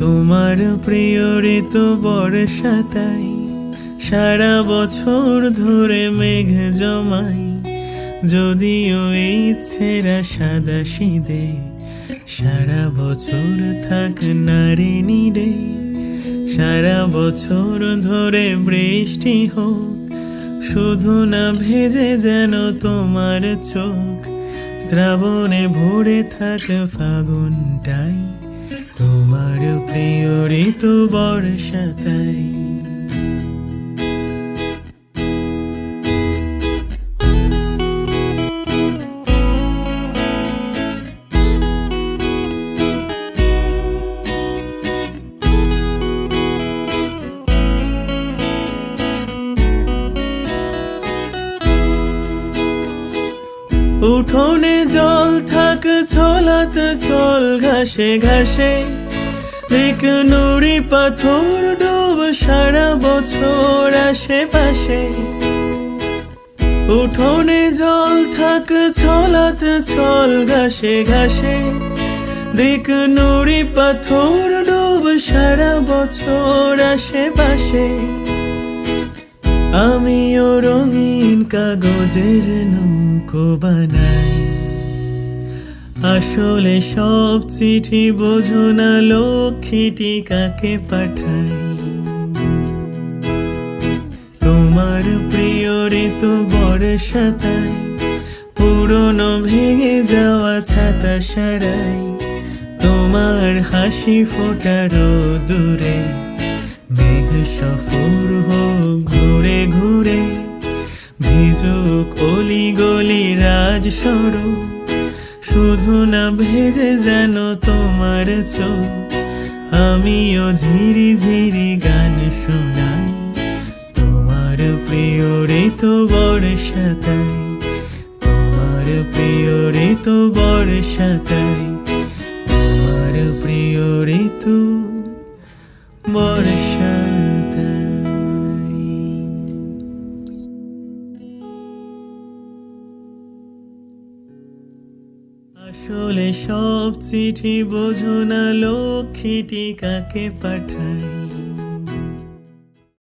তোমার প্রিয় ঋতু বর্ষা তাই, সারা বছর ধরে মেঘ জমাই। যদিও এই ছেঁড়া সাদা সিদে সারা বছর থাক নারী নিরে, সারা বছর ধরে বৃষ্টি হোক, শুধু না ভেজে যেন তোমার চোখ, শ্রাবণে ভরে থাক ফাগুনটাই। তোমার প্রিয় ঋতু বর্ষা তাই। উঠোনে জল থাক ছলাত চল ঘাসে ঘাসে দিক নুড়ি পাথর ডুব সারা বছর আশেপাশে। উঠোনে জল থাক ছলাত চল ঘাসে ঘাসে দিক নুড়ি পাথর ডুব সারা বছর আশেপাশে। আমিও রঙিন কাগজের নৌকো বানাই। আসলে সব চিঠি বোঝো না, লক্ষ্মীটি কাকে পাঠাই তোমার প্রিয় ঋতু বর্ষা তাই, পুরনো ভেঙে যাওয়া ছাতা সারাই, তোমার হাসি ফোটারো দূরে, মেঘ সফর হোক ঘুরে ঘুরে, ভিজুক অলি গলি রাজ শুধু না ভেজে যেন তোমার চোখ। আমিও ঝিরি ঝিরি গান শোনাই। তোমার প্রিয় ঋতু বড় সাঁতাই তোমার প্রিয় রে তো বর্ষাতাই। তোমার প্রিয় ঋতু আসলে সব চিঠি বোঝো না লক্ষ্মীটি কাকে পাঠাই